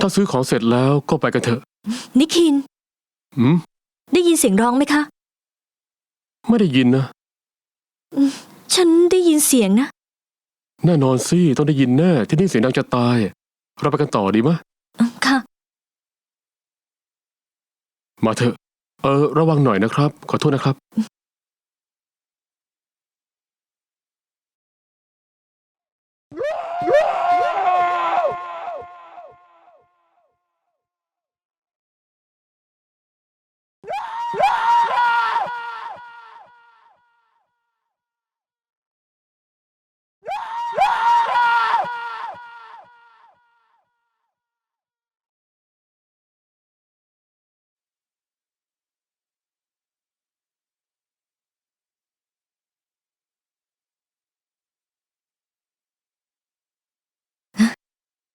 ถ้าซื้อของเสร็จแล้วก็ไปกันเถอะนิคิน อืมได้ยินเสียงร้องไหมคะ ไม่ได้ยินนะ ฉันได้ยินเสียงนะ แน่นอนสิต้องได้ยินแน่ที่นี่เสียงดังจะตาย เราไปกันต่อดีมะอืมค่ะ มาเถอะ เออ ระวังหน่อยนะครับ ขอโทษนะครับ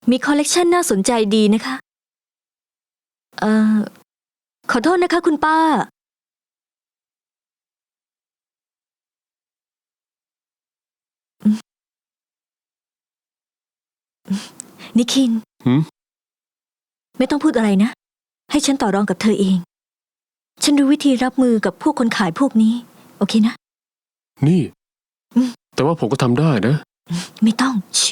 มีคอลเลกชันน่าสนใจดีนะคะ เอ่อ ขอโทษนะคะคุณป้า นิคิน หืมไม่ต้องพูดอะไรนะ ให้ฉันต่อรองกับเธอเอง ฉันรู้วิธีรับมือกับพวกคนขายพวกนี้ โอเคนะ นี่ แต่ว่าผมก็ทำได้นะ ไม่ต้องชิ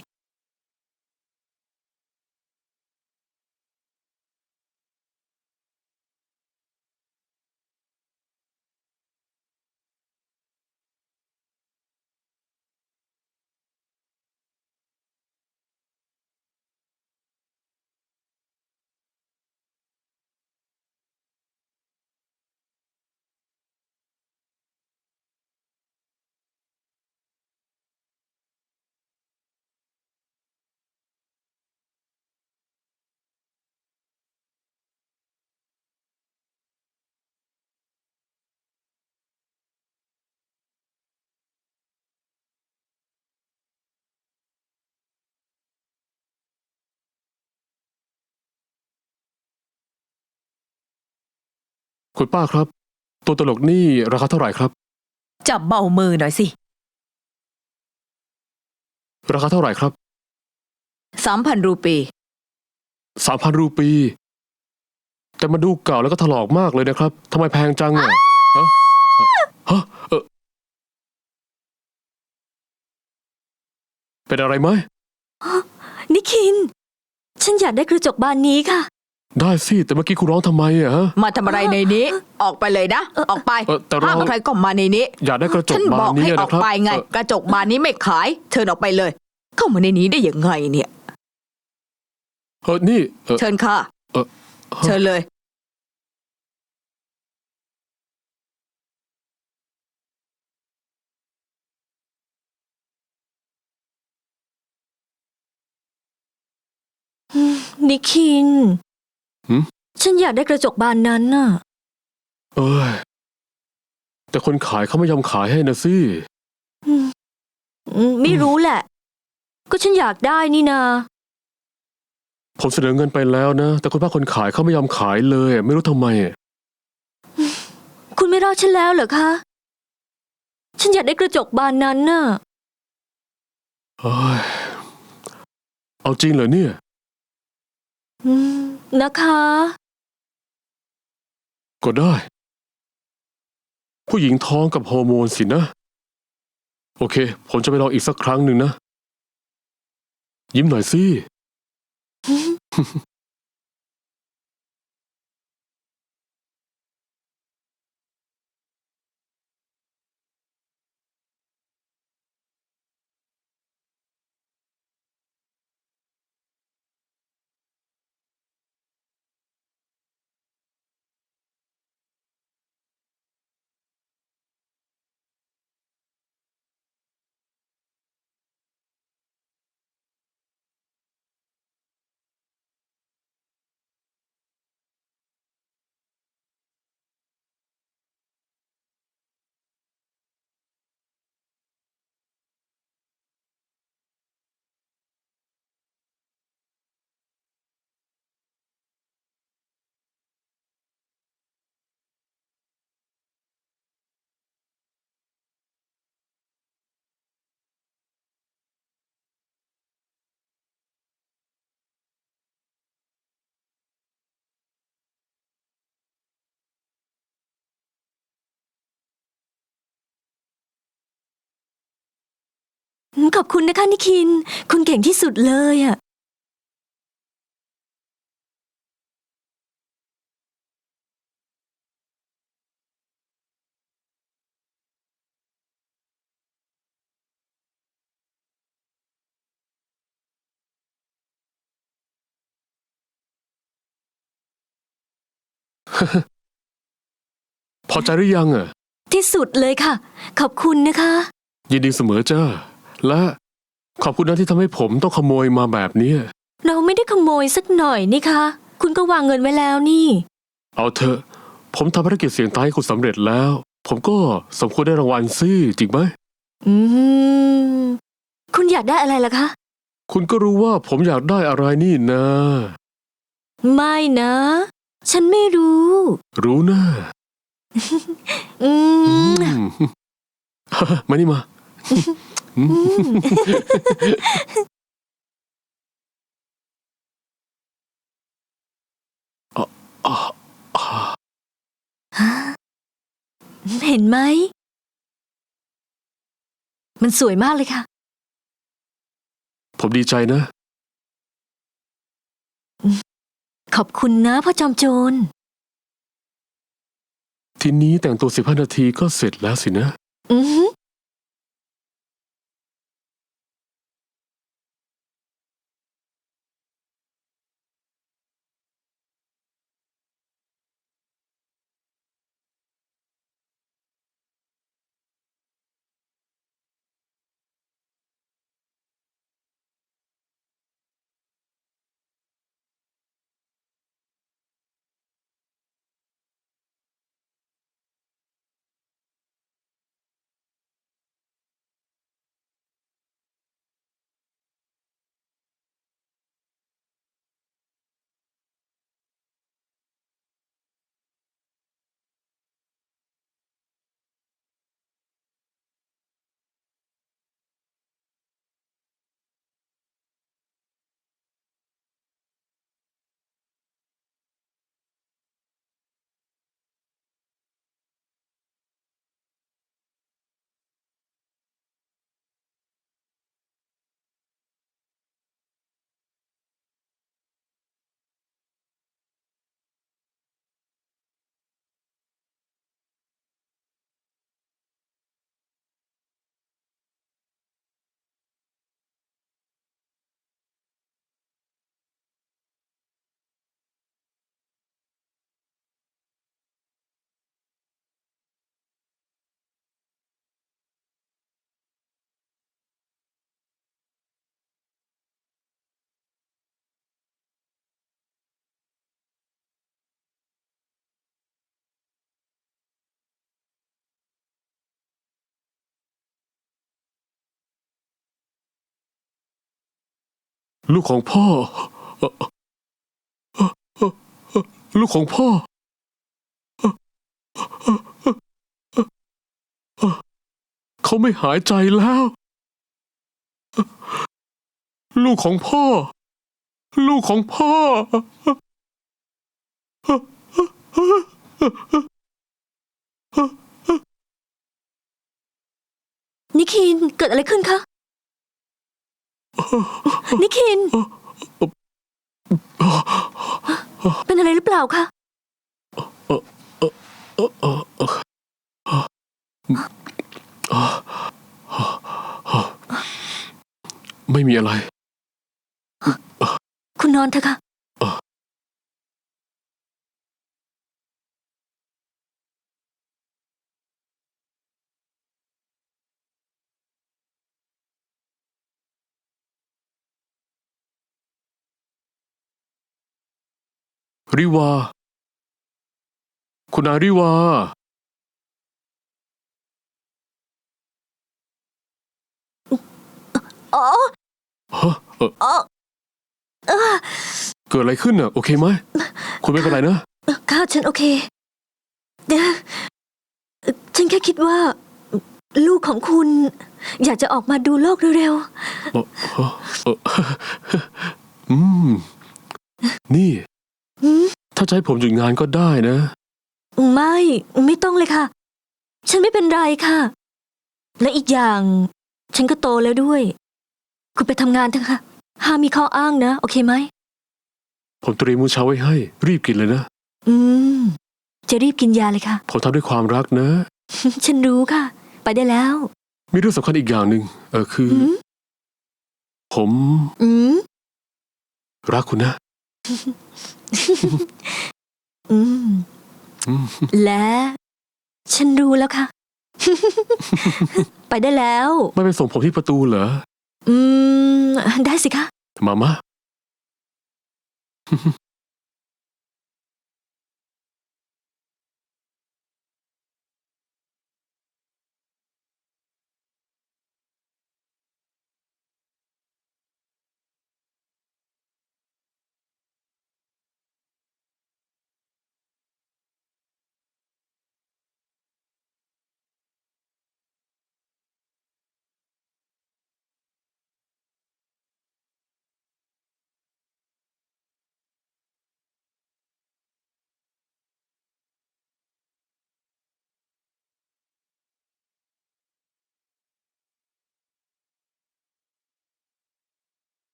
คุณป้าครับ ตัวตลกนี่ราคาเท่าไหร่ครับ จับเบามือหน่อยสิราคาเท่าไหร่ครับสามพันรูปีสามพันรูปี แต่มาดูเก่าแล้วก็ถลอกมากเลยนะครับทำไมแพงจังอะฮะฮะเออเป็นอะไรไหมนิคิน ฉันอยากได้กระจกบานนี้ค่ะ ได้สิ แต่เมื่อกี้คุณร้องทำไมอะฮะ มาทำอะไรในนี้ ออกไปเลยนะ ออกไปเออแต่เรา ห้ามใครก็มาในนี้ อยากได้กระจฉักนบาบอนกนี้ให้อนะอกครับไปไง เออกระจกบานนี้ไม่ขาย เชิญออกไปเลย เข้ามาในนี้ได้ยังไงเนี่ย เออนี่เออ เชิญค่ะ เออเชิญเลย นิคิน หืมฉันอยากได้กระจกบานนั้นน่ะ เอ้ย แต่คนขายเขาไม่ยอมขายให้นะสิอืมอืมไม่รู้แหละ ก็ฉันอยากได้นี่นา ผมเสนอเงินไปแล้วนะ แต่คุณป้าคนขายเขาไม่ยอมขายเลย ไม่รู้ทำไม คุณไม่รอฉันแล้วเหรอคะ ฉันอยากได้กระจกบานนั้นน่ะ เอ้ย เอาจริงเหรอเนี่ย อืม นะคะ ก็ได้ ผู้หญิงท้องกับฮอร์โมนสินะ โอเค ผมจะไปลองอีกสักครั้งหนึ่งนะ ยิ้มหน่อยสิ ขอบคุณนะคะนิคิน คุณเก่งที่สุดเลยอะพอใจหรือยังอะที่สุดเลยค่ะ ขอบคุณนะคะ ยินดีเสมอจ้า และขอบคุณนะที่ทำให้ผมต้องขโมยมาแบบเนี้ยเราไม่ได้ขโมยสักหน่อยนี่คะ คุณก็วางเงินไว้แล้วนี่ เอาเถอะ ผมทำภารกิจเสียงตายให้คุณสำเร็จแล้ว ผมก็สมควรได้รางวัลสิจริงไหม อืม คุณอยากได้อะไรล่ะคะ คุณก็รู้ว่าผมอยากได้อะไรนี่นะ ไม่นะ ฉันไม่รู้ รู้นะ อือืมมมานี่มาอืมอะอะอะ เห็นไหม มันสวยมากเลยค่ะ ผมดีใจนะ ขอบคุณนะพ่อจอมโจร ทีนี้แต่งตัวสิบห้านาทีก็เสร็จแล้วสินะ อือหือ ลูกของพ่อ ลูกของพ่อ เขาไม่หายใจแล้ว ลูกของพ่อ ลูกของพ่อ นิคินเกิดอะไรขึ้นคะ นิคิน เป็นอะไรหรือเปล่าคะไม่มีอะไร คุณนอนเถอะค่ะ ริวา คุณอาริวา อ๋อฮะเอ่ออ๋อเกิดอะไรขึ้นน่ะ โอเคไหม คุณไม่เป็นไรนะค่ะฉันโอเคเดี๋ยวฉันแค่คิดว่า ลูกของคุณ อยากจะออกมาดูโลกเร็วเอ่อเอ่อเอ่ออืม นี่ๆหืม ถ้าจะให้ผมหยุดงานก็ได้นะ ไม่ไม่ต้องเลยค่ะ ฉันไม่เป็นไรค่ะ และอีกอย่าง ฉันก็โตแล้วด้วย คุณไปทำงานเถอะค่ะ ห้ามมีข้ออ้างนะ โอเคไหม ผมเตรียมมื้อเช้าไว้ให้ รีบกินเลยนะ อืม จะรีบกินยาเลยค่ะ ผมทำด้วยความรักนะ ฉันรู้ค่ะ ไปได้แล้ว มีเรื่องสำคัญอีกอย่างหนึ่งเออคืออือมผมอืม รักคุณนะ อืมอืม และฉันรู้แล้วค่ะ ไปได้แล้ว ไม่ไปส่งผมที่ประตูเหรอ อืม ได้สิคะ มามา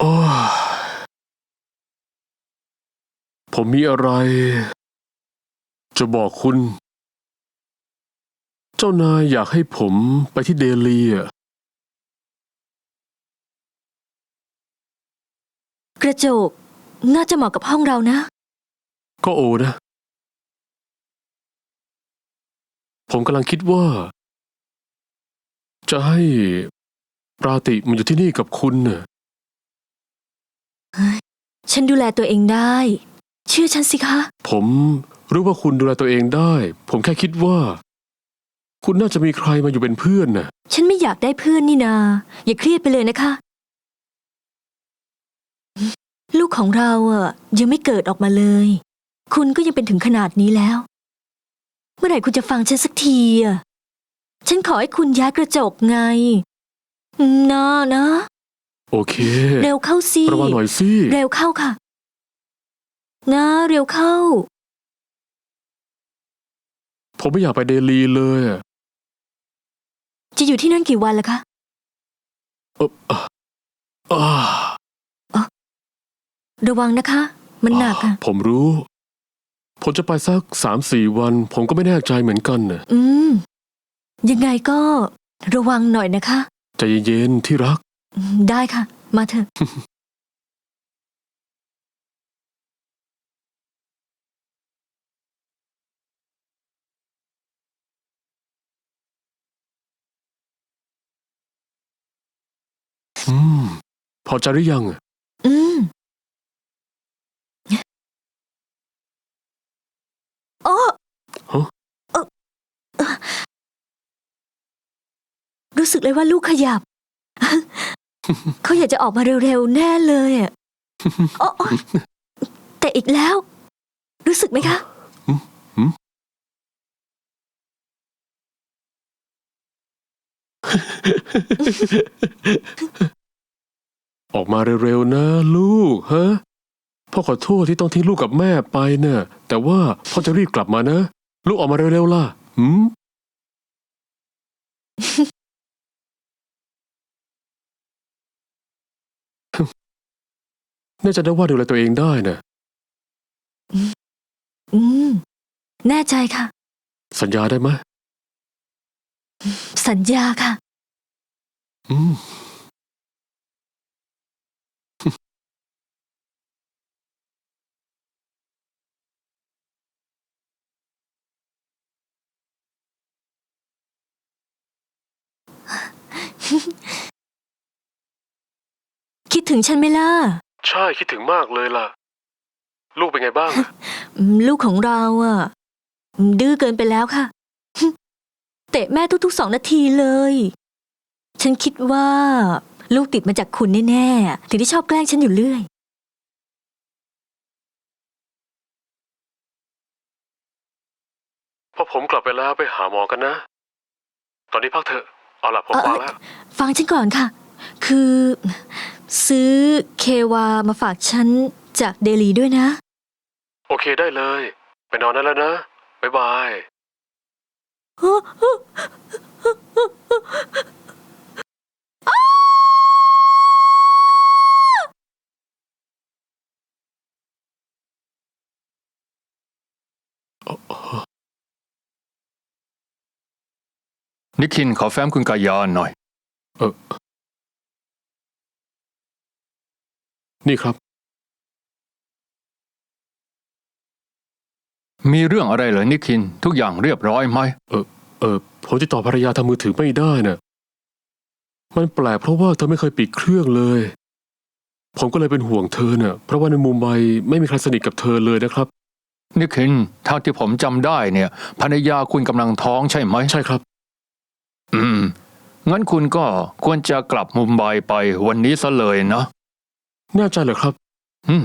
โอ้ย ผมมีอะไร จะบอกคุณ เจ้านายอยากให้ผมไปที่เดลีอะกระจก น่าจะเหมาะกับห้องเรานะ ก็โอนะ ผมกำลังคิดว่า จะให้ปราติมาอยู่ที่นี่กับคุณน่ะ ฉันดูแลตัวเองได้ เชื่อฉันสิคะ ผมรู้ว่าคุณดูแลตัวเองได้ ผมแค่คิดว่า คุณน่าจะมีใครมาอยู่เป็นเพื่อนน่ะ ฉันไม่อยากได้เพื่อนนี่นา อย่าเครียดไปเลยนะคะ ลูกของเราอะยังไม่เกิดออกมาเลย คุณก็ยังเป็นถึงขนาดนี้แล้ว เมื่อไหร่คุณจะฟังฉันสักทีอะฉันขอให้คุณย้ายกระจกไงนะนะ โอเค เร็วเข้าสิ ระวังหน่อยสิ เร็วเข้าค่ะ นะเร็วเข้า ผมไม่อยากไปเดลีเลยอะจะอยู่ที่นั่นกี่วันล่ะคะ เอออะอ่าระวังนะคะ มันหนักอะ ผมรู้ ผมจะไปสักสามสี่วัน ผมก็ไม่แน่ใจเหมือนกันน่ะอืม ยังไงก็ระวังหน่อยนะคะ ใจเย็นๆที่รัก อืมได้ค่ะ มาเถอะ อืม พอใจหรือยังอะอืม โอ้ฮะ เอ่อเอ่อรู้สึกเลยว่าลูกขยับ เขาอยากจะออกมาเร็วๆ แน่เลยอะโอ้โอ๊ยแต่อีกแล้ว รู้สึกไหมคะ ออกมาเร็วๆนะ ลูกฮะพ่อขอโทษที่ต้องทิ้งลูกกับแม่ไปเนะ่ะแต่ว่าพ่อจะรีบกลับมานะ ลูกออกมาเร็วๆล่ะหืมแน่ใจนะว่าดูแลตัวเองได้นะอืม แน่ใจค่ะ สัญญาได้ไหม สัญญาค่ะ อืม คิดถึงฉันไหมล่ะใช่คิดถึงมากเลยล่ะ ลูกเป็นไงบ้างอืมลูกของเราอะอืมดื้อเกินไปแล้วค่ะ เตะแม่ทุกๆสองนาทีเลย ฉันคิดว่า ลูกติดมาจากคุณแน่ๆ ถึงได้ชอบแกล้งฉันอยู่เรื่อย พอผมกลับไปแล้วไปหาหมอกันนะ ตอนนี้พักเถอะ เอาล่ะผมเอ่อฟังแล้ว ฟังฉันก่อนค่ะ คือ ซื้อเความาฝากฉันจากเดลีด้วยนะ โอเคได้เลย ไปนอนได้แล้วนะ บ๊ายบาย นิคินขอแฟ้มคุณกายาหน่อย เออ นี่ครับ มีเรื่องอะไรเหรอนิคิน ทุกอย่างเรียบร้อยไหม เออเออผมติดต่อภรรยาทางมือถือไม่ได้น่ะ มันแปลกเพราะว่าเธอไม่เคยปิดเครื่องเลย ผมก็เลยเป็นห่วงเธอน่ะ เพราะว่าในมุมไบไม่มีใครสนิทกับเธอเลยนะครับ นิคินเท่าที่ผมจำได้เนี่ยภรรยาคุณกำลังท้องใช่ไหม ใช่ครับ อืม งั้นคุณก็ควรจะกลับมุมไบไปวันนี้ซะเลยนะ แน่ใจเหรอครับ อืม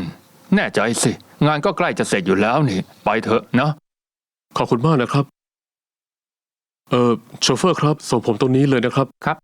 แน่ใจสิ งานก็ใกล้จะเสร็จอยู่แล้วนี่ ไปเถอะนะ ขอบคุณมากนะครับ เออโชเฟอร์ครับ ส่งผมตรงนี้เลยนะครับ ครับ